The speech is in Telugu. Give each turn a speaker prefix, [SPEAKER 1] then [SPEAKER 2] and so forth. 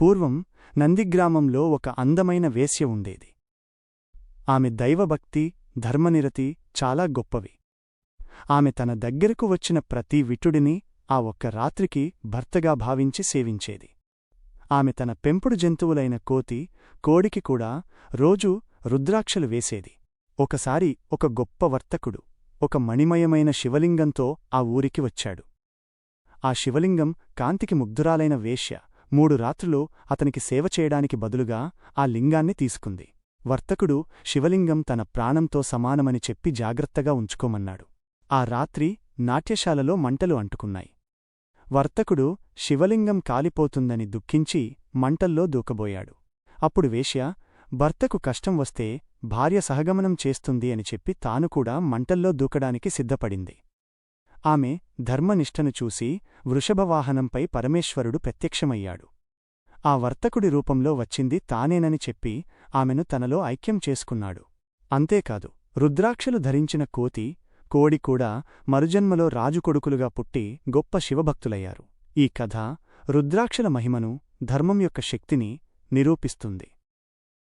[SPEAKER 1] పూర్వం నందిగ్రామంలో ఒక అందమైన వేశ్య ఉండేది. ఆమె దైవభక్తి ధర్మనిరతి చాలా గొప్పవి. ఆమె తన దగ్గరకు వచ్చిన ప్రతి విటుడిని ఆ ఒక్క రాత్రికి భర్తగా భావించి సేవించేది. ఆమె తన పెంపుడు జంతువులైన కోతి కోడికి కూడా రోజూ రుద్రాక్షలు వేసేది. ఒకసారి ఒక గొప్ప వర్తకుడు ఒక మణిమయమైన శివలింగంతో ఆ ఊరికి వచ్చాడు. ఆ శివలింగం కాంతికి ముగ్ధురాలైన వేశ్య మూడు రాత్రులు అతనికి సేవ చేయడానికి బదులుగా ఆ లింగాన్ని తీసుకుంది. వర్తకుడు శివలింగం తన ప్రాణంతో సమానమని చెప్పి జాగ్రత్తగా ఉంచుకోమన్నాడు. ఆ రాత్రి నాట్యశాలలో మంటలు అంటుకున్నాయి. వర్తకుడు శివలింగం కాలిపోతుందని దుఃఖించి మంటల్లో దూకబోయాడు. అప్పుడు వేశ్య భర్తకు కష్టం వస్తే భార్య సహగమనం చేస్తుంది అని చెప్పి తాను కూడా మంటల్లో దూకడానికి సిద్ధపడింది. ఆమె ధర్మనిష్టను చూసి వృషభవాహనంపై పరమేశ్వరుడు ప్రత్యక్షమయ్యాడు. ఆ వర్తకుడి రూపంలో వచ్చింది తానేనని చెప్పి ఆమెను తనలో ఐక్యం చేసుకున్నాడు. అంతేకాదు రుద్రాక్షలు ధరించిన కోతి కోడి కూడా మరుజన్మలో రాజుకొడుకులుగా పుట్టి గొప్ప శివభక్తులయ్యారు. ఈ కథ రుద్రాక్షల మహిమను ధర్మం యొక్క శక్తిని నిరూపిస్తుంది.